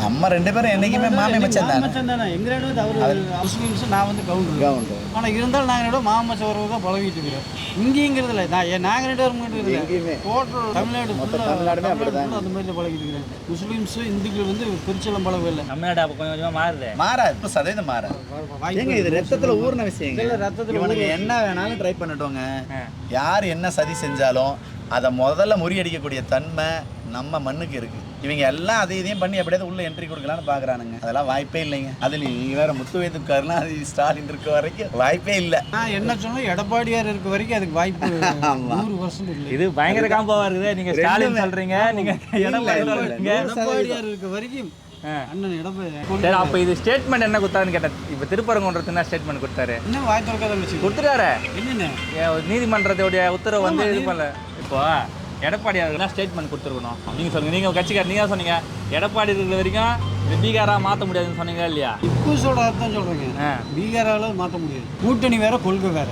நம்ம ரெண்டு பேரும் என்னைக்குமே மாமி மச்சான் தானே. மச்சான் தானே. எங்க ரெண்டு வந்து அவர் முஸ்லீம்ஸ் நான் வந்து கவுண்டர் ஆனா இருந்தாலும் நாங்க ரெண்டு மாமா மச்சான் உறவு தான் பழகிட்டு இருக்கிறோம். இங்கேங்கிறது இல்லை. நான் ஏன் நாங்க ரெண்டு பேரும் மட்டும் எங்கேயுமே. இல்லை டோட்டல் தமிழ்நாடு தமிழ்நாடுமே தமிழ்நாடு அப்படிதான். full-ஆ அந்த மாதிரி தான் பழகிட்டு இருக்கிறேன். முஸ்லீம்ஸ் இந்துக்கள் வந்து பிரிச்செல்லாம் பழகவே இல்லை. தமிழ்நாடு அப்போ கொஞ்சம் கொஞ்சமாக மாறுது. மாறாது இப்போ சதவீதம் மாறாது ஏங்க இது ரத்தத்துல ஊர்ன விஷயங்க. இல்ல, ரத்தத்துல ஊறுன என்ன வேணாலும் ட்ரை பண்ணட்டோங்க. யார் என்ன சதி செஞ்சாலும் அதை முதல்ல முறியடிக்கக்கூடிய தன்மை நம்ம மண்ணுக்கு இருக்கு. இவங்க எல்லாம் அதை இதையும் பண்ணி எப்படியாவது உள்ள என்ட்ரி கொடுக்கலாம்னு பாக்குறானுங்க. அதெல்லாம் வாய்ப்பே இல்லைங்க. அதுல நீங்க வேற முத்துவேதுக்காரலாம் அது ஸ்டாலின் இருக்க வரைக்கும் வாய்ப்பே இல்லை. நான் என்ன சொன்னோம் எடப்பாடியார் இருக்க வரைக்கும் அதுக்கு வாய்ப்பு. நூறு பர்சன்ட் இல்லை இது பயங்கர காம்போவா இருக்குது. நீங்க ஸ்டாலின். சொல்றீங்க நீங்க எடப்பாடியார் இருக்க வரைக்கும் ஆ. அண்ணன் எடப்பாடி சரி அப்போ இது ஸ்டேட்மெண்ட் என்ன கொடுத்தாருன்னு கேட்டேன். இப்போ திருப்பரங்குன்றத்து என்ன ஸ்டேட்மெண்ட் கொடுத்தாரு? என்ன வாய் திறக்காத கொடுத்துட்டாரு. நீதிமன்றத்துடைய உத்தரவு வந்து இது பண்ணல. இப்போ எடப்பாடி அவர்கள் ஸ்டேட்மெண்ட் கொடுத்துருக்கணும்? நீங்கள் சொல்லுங்க. நீங்கள் கட்சிக்கார நீங்கள் சொன்னீங்க. எடப்பாடி இருக்கிற வரைக்கும் இது பீகாராக மாற்ற முடியாதுன்னு சொன்னீங்களா இல்லையா? இக்கூஸோட அர்த்தம் சொல்றேங்க. ஆ. பீகாரால மாற்ற முடியாது. கூட்டணி வேற கொள்கை வேற.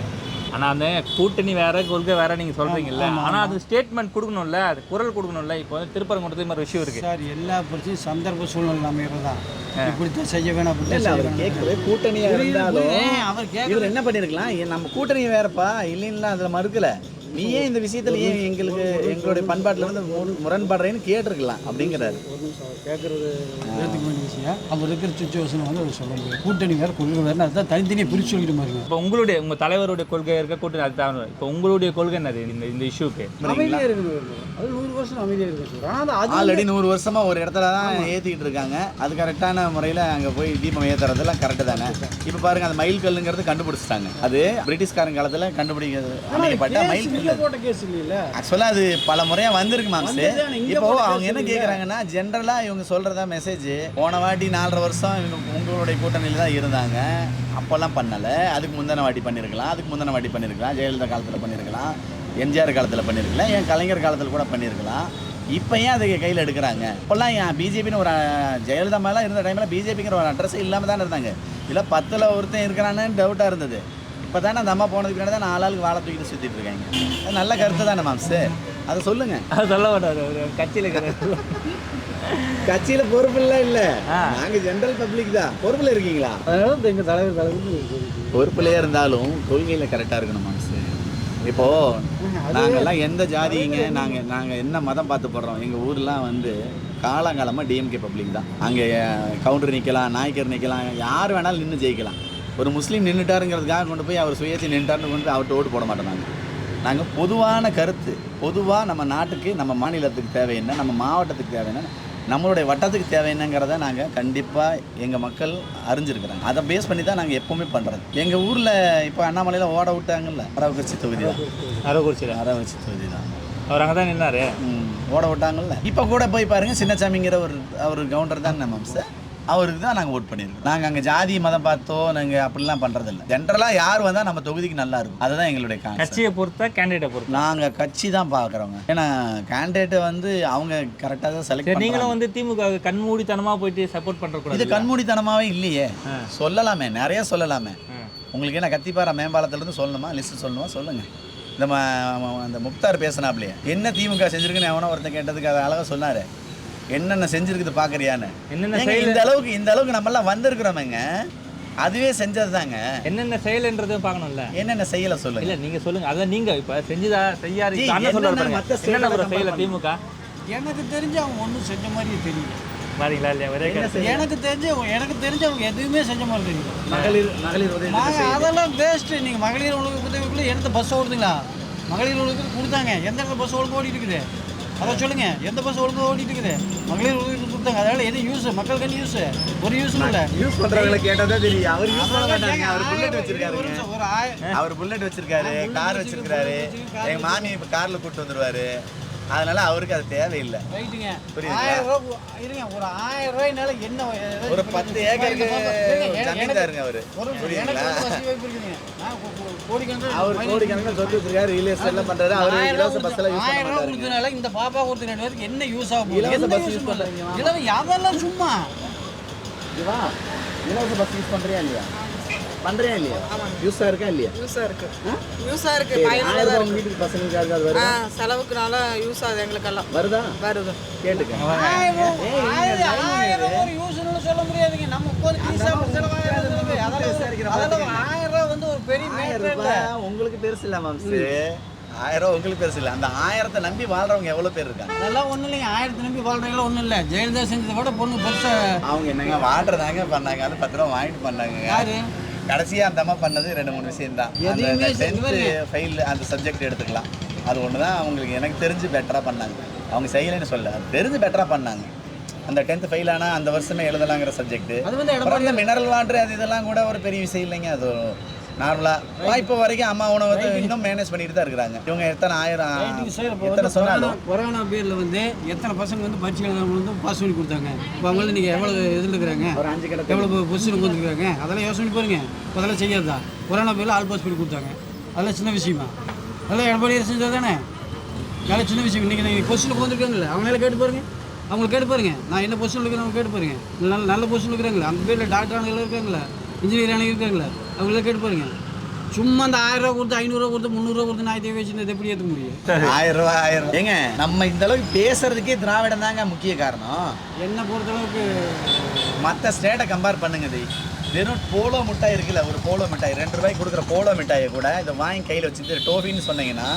ஆனால் அந்த கூட்டணி வேற கொள்கை வேற நீங்கள் சொல்கிறீங்கல்ல ஆனால் அது ஸ்டேட்மெண்ட் கொடுக்கணும்ல. அது குரல் கொடுக்கணும்ல. இப்போ வந்து திருப்பரங்குன்றத்து மாதிரி விஷயம் இருக்குது சார் எல்லா பிரச்சனையும் சந்தர்ப்ப சூழ்நிலை அமைகிறதா இப்படித்தான் செய்ய வேணாம் செய்ய அவர் வேணாம். கேட்கவே கூட்டணியா இருந்தாலும் அவர் கேட்க இவர் என்ன பண்ணிருக்கலாம்? ஏன் நம்ம கூட்டணி வேறப்பா? இல்லைன்னா அதுல மறுக்கல. நீ ஏன் இந்த விஷயத்துல ஏன் எங்களுக்கு எங்களுடைய பண்பாட்டுல இருந்து முரண்- முரண்படுறேன்னு கேட்டிருக்கலாம் அப்படிங்கிறாரு. ஒரு நிமிஷம் அவர் கேட்கறது விஷயம். அவர் இருக்கிற சுச்சுவேஷன் வந்து அவர் சொல்ல முடியாது. கூட்டணி வேற கொள்கை வேற அதுதான் தனித்தனியாக பிரிச்சு சொல்லிட்டு பாருங்க இப்போ உங்களுடைய உங்கள் தலைவருடைய கொள்கை இருக்க கூட்டணி அது தான். இப்போ உங்களுடைய கொள்கை என்னது? இந்த இந்த இஷ்யூக்கு. அமைதியாக இருக்கணும் அது நூறு வருஷம் அமைதியாக இருக்க சொல்கிறேன் ஆனால் அது ஆல்ரெடி நூறு வருஷமா ஒரு இடத்துல தான் ஏத்திக்கிட்டு இருக்காங்க. அது கரெக்டான முறையில் அங்கே போய் தீபம் ஏத்துறதெல்லாம் கரெக்டு தானே? இப்போ பாருங்க அந்த மயில் கல்லுங்கிறது கண்டுபிடிச்சிட்டாங்க. அது பிரிட்டிஷ்காரங்க காலத்தில் கண்டுபிடிக்கிறது அமைக்கப்பட்ட மயில் ஆக்சுவலாக அது பல முறையா வந்திருக்கு இங்க இப்போ அவங்க என்ன? கேட்குறாங்கன்னா ஜென்ரலாக இவங்க சொல்கிறதா மெசேஜ் போன வாட்டி நாலரை வருஷம் இவங்க உங்களுடைய கூட்டணியில் தான் இருந்தாங்க. அப்போல்லாம் பண்ணலை. அதுக்கு முந்தின வாட்டி பண்ணியிருக்கலாம் அதுக்கு முந்தின வாட்டி பண்ணியிருக்கலாம் ஜெயலலிதா காலத்தில் பண்ணியிருக்கலாம் எம்ஜிஆர் காலத்தில் பண்ணியிருக்கலாம் என் கலைஞர் காலத்தில் கூட பண்ணியிருக்கலாம் இப்போ ஏன் அதை கையில் எடுக்கிறாங்க? இப்போல்லாம் ஏன் பிஜேபின்னு ஒரு ஜெயலலிதா மேலாம் இருந்த டைமில் பிஜேபிங்கிற ஒரு அட்ரஸே இல்லாமல் தானே இருந்தாங்க. இல்லை பத்தில் ஒருத்தன் இருக்கிறான்னு டவுட்டாக இருந்தது. இப்போ தானே அந்த அம்மா போனதுக்கு பின்னாடி தான் நாலு ஆளுக்கு வாழை தூக்கிட்டு சுற்றிட்டு இருக்காங்க அது நல்ல கருத்து தானே மாம்சு அதை சொல்லுங்கள் அது சொல்ல மாட்டார் கட்சியில் கட்சியில பொறுப்பில்ல இல்ல. ஆ. நாங்க ஜெனரல் பப்ளிக் தான். பொறுப்புல இருக்கீங்களா? அதனால எங்கள் தலைவர் தலைவர் பொறுப்புலயே இருந்தாலும் கொள்கையில கரெக்டா இருக்கணும் மனசு இப்போ நாங்கெல்லாம் எந்த ஜாதிங்க நாங்க நாங்க என்ன மதம் பார்த்து போடுறோம் எங்க ஊர்லாம் வந்து காலங்காலமா டிஎம்கே பப்ளிக் தான். அங்க கவுண்டர் நிக்கலாம் நாய்க்கர் நிக்கலாம் யார் வேணாலும் நின்று ஜெயிக்கலாம். ஒரு முஸ்லீம் நின்றுட்டாருங்கிறதுக்காக கொண்டு போய் அவர் சுயேட்சை நின்றுட்டாருன்னு கொண்டு போய் அவர்கிட்ட ஓட்டு போட மாட்டோம் நாங்கள் நாங்கள் பொதுவான கருத்து பொதுவாக நம்ம நாட்டுக்கு நம்ம மாநிலத்துக்கு தேவை என்ன நம்ம மாவட்டத்துக்கு தேவை என்ன நம்மளுடைய வட்டத்துக்கு தேவை என்னங்கிறத நாங்கள் கண்டிப்பாக எங்கள் மக்கள் அறிஞ்சிருக்கிறாங்க. அதை பேஸ் பண்ணி தான் நாங்கள் எப்போவுமே பண்ணுறது எங்கள் ஊரில் இப்போ அண்ணாமலையில் ஓட விட்டாங்கல்ல அரவக்குறிச்சி தொகுதி தான் அரவக்குறிச்சியில் அரவக்குறிச்சி தொகுதி தான் அவர் அங்கே தான் நின்னாரு? ஓட விட்டாங்கல்ல. இப்போ கூட போய் பாருங்கள் சின்னசாமிங்கிற ஒரு அவர் கவுண்டர் தான் நம்ம சார் அவருக்கு தான் நாங்கள் ஓட் பண்ணியிருக்கோம். நாங்கள் அங்கே ஜாதி மதம் பார்த்தோ நாங்கள் அப்படிலாம் பண்ணுறதில்ல ஜென்ரலாக யார் வந்தால் நம்ம தொகுதிக்கு நல்லா இருக்கும். அதுதான் எங்களுடைய கட்சியை பொறுத்தா கேண்டிடேட்டை பொறுத்தா. நாங்கள் கட்சி தான் பார்க்குறோங்க ஏன்னா கேண்டிடேட்டை வந்து அவங்க கரெக்டாக தான் செலக்ட் நீங்களும் வந்து திமுக கண்மூடித்தனமாக போயிட்டு சப்போர்ட் இது பண்ணுறக்கூடாது கண்மூடித்தனமாகவே இல்லையே. சொல்லலாமே நிறைய சொல்லலாமே. உங்களுக்கு என்ன கத்திப்பாரா மேம்பாலத்துலேருந்து சொல்லணுமா லிஸ்ட் சொல்லணுமா சொல்லுங்கள் இந்த அந்த முக்தார் பேசினாப்லையே. என்ன திமுக செஞ்சிருக்குன்னு எவனோ ஒருத்தன் கேட்டதுக்கு அதை அழகாக சொன்னார். என்னென்ன செஞ்சிருக்குது பார்க்குறியான்னு என்னென்ன செயல் இந்த அளவுக்கு இந்த அளவுக்கு நம்மலாம் வந்திருக்கிறோமேங்க. அதுவே செஞ்சது தாங்க என்னென்ன செயல்ன்றதையும் பார்க்கணும்ல. என்னென்ன செய்யலை சொல்லுங்க? இல்ல நீங்க சொல்லுங்க. அதான் நீங்க இப்ப செஞ்சுதா செய்யாரு என்னென்ன compare திமுக? எனக்கு தெரிஞ்சு அவங்க ஒன்றும் செஞ்ச மாதிரியே தெரியல. பாத்தீங்களா இல்லையா? ஒரே. எனக்கு தெரிஞ்சு எனக்கு தெரிஞ்சு அவங்க எதுவுமே செஞ்ச மாதிரி தெரியல. மகளிர் மகளிர் உதவி நாங்கள் அதெல்லாம் வேஸ்ட்டு நீங்கள் மகளிர் உலக உதவிக்குள்ளே எந்த பஸ் ஓடுதுங்களா? மகளிர் உலகத்துக்கு கொடுத்தாங்க. எந்த இடத்துல பஸ் ஒழுங்கு ஓடிட்டு இருக்குது? அதை சொல்லுங்க. எந்த பஸ் ஒழுங்கு ஓடிட்டு இருக்குது மகளிர் உலகத்துக்கு கொடுத்தாங்க. அதனால எது யூஸ் மக்களுக்கு என்ன யூஸ் ஒரு யூஸும் இல்லை. யூஸ் பண்றவங்களை கேட்டதா தெரியும். அவர் யூஸ் பண்ண மாட்டாங்க அவர் புல்லட் ஆய அவர் புல்லட் வச்சிருக்காரு. கார் வச்சிருக்காரு எங்க மாமி இப்ப கார்ல கூட்டு வந்துருவாரு. அதனால அவருக்கு அது தேவையில்லை. இருங்க ஒரு ஆயிரம் ரூபாய்னால என்ன ஒரு பத்து ஏக்கருக்கு ஜமீன்தாருங்க அவரு. அவர் கோடிக்கணக்கில் சொத்து வச்சிருக்காரு ரியல் எஸ்டேட் எல்லாம் பண்றாரு. அவர் இலவச பஸ்ல யூஸ் பண்ண ஆயிரம் ரூபா மாட்டாருங்க. கொடுத்தனால இந்த பாப்பா கொடுத்த பேருக்கு என்ன யூஸ் ஆகும் இலவச உம் இல்ல. பண்றீங்க. இலவ அதெல்லாம் சும்மா? இதுவா இலவச பஸ் யூஸ் பண்றியா இல்லையா? பண்ணுறியா இல்லையா? யூஸாக இருக்கா இல்லையா? யூஸாக இருக்கு. யூஸாக இருக்கு. பயனுள்ளதாக வீட்டுக்கு பசங்களுக்காக அது வருது? செலவுக்குனால யூஸ் ஆகுது எங்களுக்கெல்லாம். வருதா? வருது. கேட்டுக்கோங்க. யூஸ்னு சொல்ல முடியாதுங்க. நம்ம போய் அதெல்லாம் ஆயிரம் ரூபா வந்து ஒரு பெரிய உங்களுக்கு பெருசு இல்லை மாம்சு. ஆயிரம் உங்களுக்கு பெருசு இல்லை. அந்த ஆயிரத்தை நம்பி வாழ்றவங்க எவ்வளோ பேர் இருக்காங்க? அதெல்லாம் ஒன்றும் இல்லைங்க. ஆயிரத்தை நம்பி வாழ்றவங்களும் ஒன்றும் இல்லை. ஜெயலலிதா செஞ்சதை விட பொண்ணு பெருசாக அவங்க என்னங்க வாடுறதாங்க பண்ணாங்க. அது பத்து ரூபா வாங்கிட்டு பண்ணாங்க யாரு? கடைசியா அந்த அம்மா பண்ணது ரெண்டு மூணு விஷயம் தான் அந்த டென்த்து. ஃபெயில் அந்த சப்ஜெக்ட் எடுத்துக்கலாம். அது ஒன்று தான் அவங்களுக்கு எனக்கு தெரிஞ்சு பெட்டராக பண்ணாங்க. அவங்க செய்யலைன்னு சொல்ல தெரிஞ்சு பெட்டராக பண்ணாங்க. அந்த டென்த்து ஃபெயில் ஆனால் அந்த வருஷமே எழுதலாங்கிற சப்ஜெக்ட் மினரல் வாட்டர் அது இதெல்லாம் கூட ஒரு பெரிய விஷயம் இல்லைங்க. அது நார்மலாக இப்போ வரைக்கும் அம்மா உணவு வந்து இன்னும் மேனேஜ் பண்ணிட்டு தான் இருக்கிறாங்க. இவங்க எத்தனை ஆயிரம் எத்தனை சொன்னாலும். கொரோனா பேரில் வந்து எத்தனை பசங்க வந்து எழுதாமல் வந்து பாஸ் பண்ணி கொடுத்தாங்க. இப்போ அவங்கள நீங்கள் எவ்வளோ இதில் இருக்கிறாங்க ஒரு அஞ்சு எவ்வளோ பொசிஷன் வந்துருக்காங்க அதெல்லாம் யோசனை பாருங்க. இப்போ அதெல்லாம் செய்யாதா? கொரோனா பேரில் ஆல் பாஸ் பண்ணி கொடுத்தாங்க. அதெல்லாம் சின்ன விஷயமா? அதெல்லாம் எடப்பாடி செஞ்சது தானே அதெல்லாம் சின்ன விஷயம். இன்றைக்கி நீங்கள் பொசிஷனுக்கு வந்துருக்காங்கல்ல. அவங்களால கேட்டு பாருங்க. அவங்களை கேட்டு பாருங்க. நான் என்ன பொசிஷன் இருக்கிறேன் அவங்க கேட்டு பாருங்க. நல்ல நல்ல பொசிஷன் இருக்கிறாங்களா. அந்த பேரில் டாக்டர் இருக்காங்களா. இன்ஜினியர் ஆனவங்க இருக்காங்களா? அவங்கள கேட்டு பாருங்க. சும்மா அந்த ஆயிரம் ரூபா கொடுத்து ஐநூறுரூவா கொடுத்து முந்நூறுரூவா கொடுத்து நான் இதை வச்சுருந்தது எப்படி ஏற்ற முடியும்? ஆயிரம் ரூபாய் ஆயிரம். ஏங்க நம்ம இந்த அளவுக்கு பேசுறதுக்கே திராவிடம் தாங்க முக்கிய காரணம். என்னை பொறுத்தளவுக்கு மற்ற ஸ்டேட்டை கம்பேர் பண்ணுங்க தி வெறும் போலோ மிட்டாய் இருக்குல்ல ஒரு போலோ மிட்டாய் ரெண்டு ரூபாய்க்கு கொடுக்குற போலோ மிட்டாயை கூட இதை வாங்கி கையில் வச்சுட்டு டோஃபின்னு சொன்னீங்கன்னா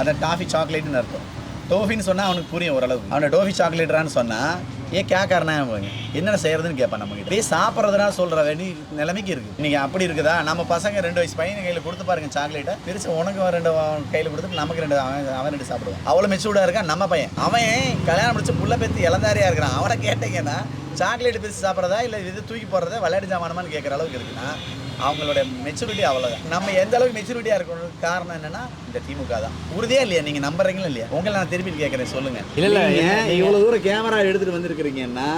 அதை டாஃபி சாக்லேட்னு அர்த்தம். டோஃபின்னு சொன்னால் அவனுக்கு புரியும் ஓரளவுக்கு. அவனை டோஃபி சாக்லேட்ரான்னு சொன்னால் ஏன் கேட்கறனா போங்க என்ன செய்யறதுன்னு கேட்பான் நம்ம கிட்ட சாப்பிட்றதுனா சொல்ற வேண்டி நிலைமைக்கு இருக்கு. நீங்க அப்படி இருக்குதா? நம்ம பசங்க ரெண்டு வயசு பையன் கையில் கொடுத்து பாருங்க சாக்லேட்டை பிரிச்சு உனக்கு ரெண்டு கையில கையில் கொடுத்துட்டு நமக்கு ரெண்டு அவன் அவன் ரெண்டு சாப்பிடுவான். அவ்வளோ மெச்சூர்டா இருக்கான் நம்ம பையன். அவன் கல்யாணம் முடிச்சு புள்ள பேத்து இளந்தாரியா இருக்கிறான். அவனை கேட்டீங்கன்னா சாக்லேட் பிரித்து சாப்பிட்றதா? இல்லை இது தூக்கி போடுறதா? விளையாட்டு ஜாமானமான்னு கேட்குற அளவுக்கு இருக்குன்னா அவங்களோட மெச்சூரிட்டி அவ்வளோதான் நம்ம எந்த அளவுக்கு மெச்சூரிட்டியாக இருக்கணும்? காரணம் என்னன்னா இந்த திமுக தான். உறுதியா இல்லையா? நீங்கள் நம்புறீங்களா இல்லையா? உங்களை நான் திருப்பி கேட்குறேன் சொல்லுங்க. இல்ல, இல்ல, நீங்க இவ்வளோ தூரம் கேமரா எடுத்துட்டு வந்திருக்கிறீங்கன்னா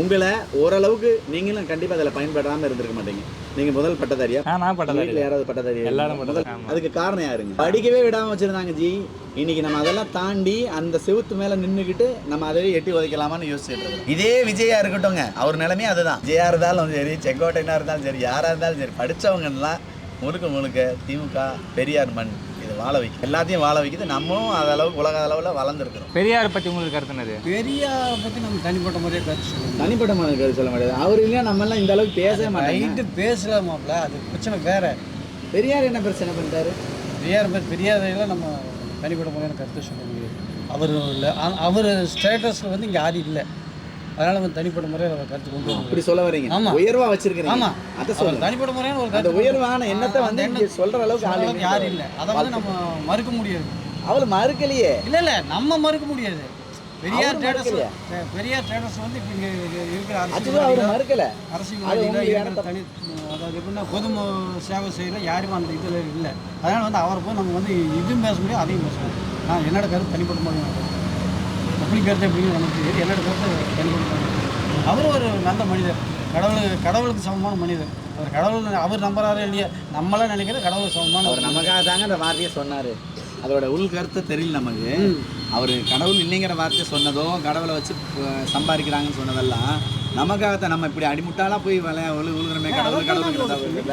உங்களை ஓரளவுக்கு நீங்களும் கண்டிப்பாக அதில் பயன்படாமல் இருந்திருக்க மாட்டீங்க. நீங்கள் முதல் பட்டதாரியா? நான் பட்டதாரி யாராவது எல்லாரும் பட்டதாரி, ஆமா. அதுக்கு காரணம் யாருங்க? படிக்கவே விடாம வச்சிருந்தாங்க ஜி. இன்னைக்கு நம்ம அதெல்லாம் தாண்டி அந்த செவுத்து மேல நின்றுக்கிட்டு நம்ம அதவே எட்டி உதைக்கலாமான்னு யோசிச்சுட்டு. இதே விஜயா இருக்கட்டும்ங்க. அவர் நிலைமையே அதுதான். விஜயா இருந்தாலும் சரி செங்கோட்டையனா இருந்தாலும் சரி யாரா இருந்தாலும் சரி படிச்சவங்க எல்லாம் முழுக்க முழுக்க திமுக பெரியார் மண். வாழ வைக்கும் எல்லாத்தையும் வாழ வைக்குது நம்மளும் அது அளவுக்கு உலக அளவில் வளர்ந்துருக்கிறோம். பெரியார் பத்தி உங்களுக்கு கருத்து என்னது? பெரியாரை பற்றி நம்ம தனிப்பட்ட முறையாக கருத்து சொல்லணும் தனிப்பட்ட மன கருத்து சொல்ல முடியாது. அவர் இல்லையா நம்ம எல்லாம் இந்த அளவுக்கு பேசவே ரைட்டு பேசலாமாப்ல அது பிரச்சனை வேற. பெரியார் என்ன பிரச்சனை பண்ணிட்டாரு? பெரியார் பற்றி பெரியாரையெல்லாம் நம்ம தனிப்பட்ட முறையான கருத்து சொல்ல முடியாது. அவர் இல்லை அவர் ஸ்டேட்டஸில் வந்து இங்கே யாரும் இல்லை. அதனால் வந்து தனிப்பட்ட முறையில் அவர் கருத்து கொண்டு அப்படி சொல்ல வரீங்க. ஆமா. உயர்வா வச்சிருக்கீங்க ஆமா. அத சொல்லுங்க. தனிப்பட்ட முறையான ஒரு அந்த உயர்வான எண்ணத்தை வந்து இங்க சொல்ற அளவுக்கு ஆள் அளவுக்கு யாரும் இல்லை. அதை வந்து நம்ம மறுக்க முடியாது. அவளை மறுக்கலையே. இல்லை இல்லை. நம்ம மறுக்க முடியாது. பெரியார் மறுக்கலையா? பெரியார் ஸ்டேட்டஸ் வந்து இப்போ இங்கே இருக்கிற அரசியல் மறுக்கல? அது இடத்த- தனி அதாவது எப்படின்னா பொது ம- சேவை செய்யல யாரும் அந்த இதில் இல்லை. அதனால் வந்து அவரை போய் நம்ம வந்து இதுவும் பேச முடியாது அதையும் பேச முடியாது. நான் என்னோட கருத்து தனிப்பட்ட மாதிரி எப்படி கருத்து எப்படின்னு நமக்கு என்னோட கருத்து தனிப்பட்ட மாதிரி அவரும் ஒரு நல்ல மனிதர். கடவுள் கடவுளுக்கு சமமான மனிதர். அவர் கடவுள் அவர் நம்புறாரோ இல்லையா நம்மளாம் நினைக்கிற கடவுளுக்கு சமமான அவர் நமக்காக தாங்க அந்த வார்த்தையை சொன்னாரு. அதோட உள் கருத்து தெரியல நமக்கு. அவர் கடவுள் இல்லைங்கிற வார்த்தை சொன்னதோ கடவுளை வச்சு சம்பாதிக்கிறாங்கன்னு சொன்னதெல்லாம் நமக்காகத்தான் நம்ம இப்படி அடிமுட்டாலா போய் விளையா உழு உழுகிறமே கடவுள் கடவுள்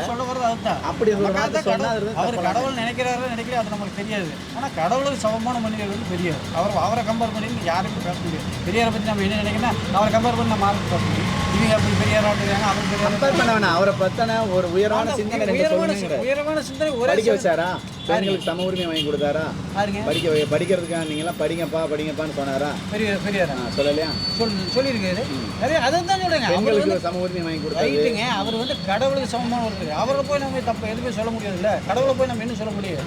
சொல்ல வர்றது அதுதான் அப்படி நமக்காக தான் அவர் கடவுள் நினைக்கிறாரோ நினைக்கல அது நமக்கு தெரியாது. ஆனால் கடவுளுக்கு சமமான மனிதர் வந்து பெரியவர் அவர் அவரை கம்பேர் பண்ணி யாருக்கும் பேச முடியாது. பெரியாரை பற்றி நம்ம என்ன நினைக்கணும் அவரை கம்பேர் பண்ணி நம்ம யாருக்கும் பேச முடியும் இவங்க அப்படி பெரியாரா இருக்காங்க பெரியாரா கம்பேர் பண்ண வேணாம். அவரை பத்தின ஒரு உயர்வான சிந்தனை சிந்தனை ஒரே படிக்க வச்சாரா? பெண்களுக்கு சம உரிமை வாங்கி கொடுத்தாரா? படிக்க படிக்கிறதுக்காக நீங்களாம் படிங்கப்பா படிங்கப்பான்னு சொன்னாரா? பெரிய பெரியாரா ஆ, சொல்லலையா? சொல் சொல்லியிருக்காரு நிறைய அதை தான் வந்து பெண்களுக்கு சம உரிமை வாங்கி கொடுத்தாரு ரைட்டுங்க. அவர் வந்து கடவுளுக்கு சமமான ஒருத்தர் அவரை போய் நம்ம தப்பு எதுவுமே சொல்ல முடியாதுல்ல. கடவுளை போய் நம்ம என்ன சொல்ல முடியாது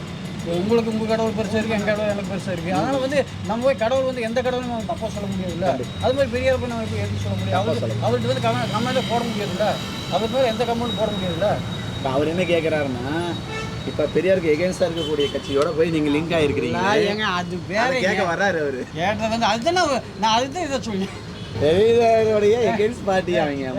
உங்களுக்கு உங்கள் கடவுள் பெருசாக இருக்குது எங்கள் கடவுள் எனக்கு பெருசாக இருக்குது அதனால் வந்து நம்ம போய் கடவுள் வந்து எந்த கடவுளும் நம்ம தப்பாக சொல்ல முடியாதுல்ல? அது மாதிரி பெரியார் போய் நம்ம எப்படி எதுவும் சொல்ல முடியாது அவருக்கு அவர்கிட்ட வந்து கமெண்ட் கமெண்ட்டே போட முடியாதுல்ல? அவர் மேலே எந்த கமெண்ட் போட முடியாதுல்ல? இப்ப அவர் என்ன கேட்குறாருன்னா இப்போ பெரியாருக்கு எகேன்ஸ்டாக இருக்கக்கூடிய கட்சியோட போய் நீங்கள் லிங்க் ஆகிருக்கிறீங்க ஏங்க அது வேற கேட்க வர்றாரு அவரு. கேட்டது வந்து அதுதான் நான் அதுதான் இதை சொல்லி பெரியாருடைய எகேன்ஸ்ட் பார்ட்டி அவங்க?